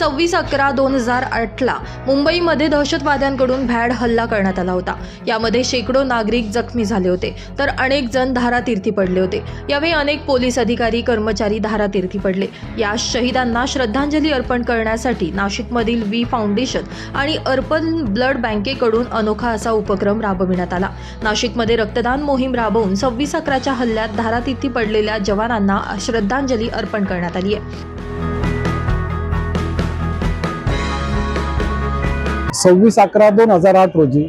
सव्वीस अकरा दोन हजार आठला मुंबईमध्ये दहशतवाद्यांकडून भॅड हल्ला करण्यात आला होता. यामध्ये शेकडो नागरिक जखमी झाले होते तर अनेक जण धारातीर्थी पडले होते. यावेळी अनेक पोलीस अधिकारी कर्मचारी धारातीर्थी पडले. या शहीदांना श्रद्धांजली अर्पण करण्यासाठी नाशिकमधील वी फाउंडेशन आणि अर्पण ब्लड बँकेकडून अनोखा असा उपक्रम राबविण्यात आला. नाशिकमध्ये रक्तदान मोहीम राबवून सव्वीस अकराच्या हल्ल्यात धारातीर्थी पडलेल्या जवानांना श्रद्धांजली अर्पण करण्यात आली आहे. सव्वीस अकरा दोन हजार आठ रोजी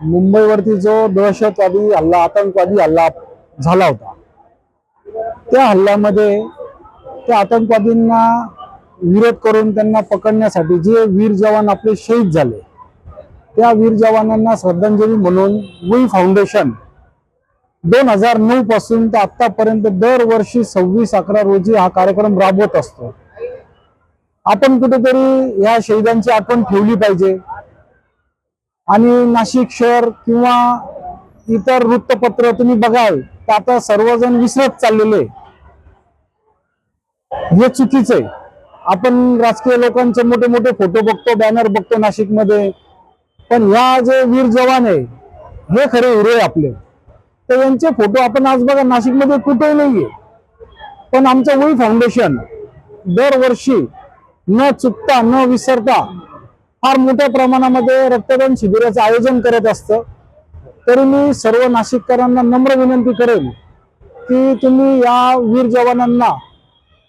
मुंबईवरती जो दहशतवादी हल्ला आतंकवादी हल्ला झाला होता त्या हल्ल्यामध्ये त्या आतंकवादींना विरोध करून त्यांना पकडण्यासाठी जे वीर जवान आपले शहीद झाले त्या वीर जवानांना श्रद्धांजली म्हणून वी फाउंडेशन दोन हजार नऊ पासून तर आतापर्यंत दरवर्षी सव्वीस अकरा रोजी हा कार्यक्रम राबवत असतो. आपण कुठेतरी या शहीदांची आठवण ठेवली पाहिजे. आणि नाशिक शहर किंवा इतर वृत्तपत्र तुम्ही बघाल तर आता सर्वजण विसरत चाललेले हे चुकीचं आहे. आपण राजकीय लोकांचे मोठे मोठे फोटो बघतो बॅनर बघतो नाशिकमध्ये. पण ह्या जे वीर जवान आहे हे खरे हिरो आहे आपले. तर यांचे फोटो आपण आज बघा नाशिकमध्ये कुठेही नाहीये. पण आमचं वही फाउंडेशन दरवर्षी न चुकता न विसरता फार मोठ्या प्रमाणामध्ये रक्तदान शिबिराचं आयोजन करत असतं. तरी मी सर्व नाशिककरांना नम्र विनंती करेन की तुम्ही या वीर जवानांना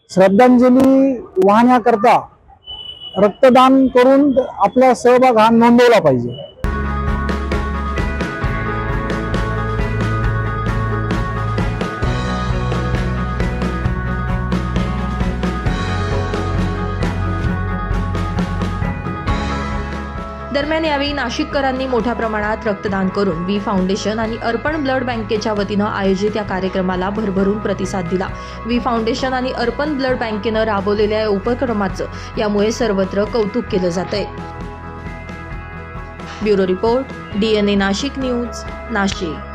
श्रद्धांजली वाहण्याकरता रक्तदान करून आपला सहभाग हा नोंदवला पाहिजे. दरम्यान यावेळी नाशिककरांनी मोठ्या प्रमाणात रक्तदान करून वी फाउंडेशन आणि अर्पण ब्लड बँकेच्या वतीनं आयोजित या कार्यक्रमाला भरभरून प्रतिसाद दिला. वी फाउंडेशन आणि अर्पण ब्लड बँकेनं राबवलेल्या या उपक्रमाचं यामुळे सर्वत्र कौतुक केलं जात आहे bureau report DNA Nashik news Nashik.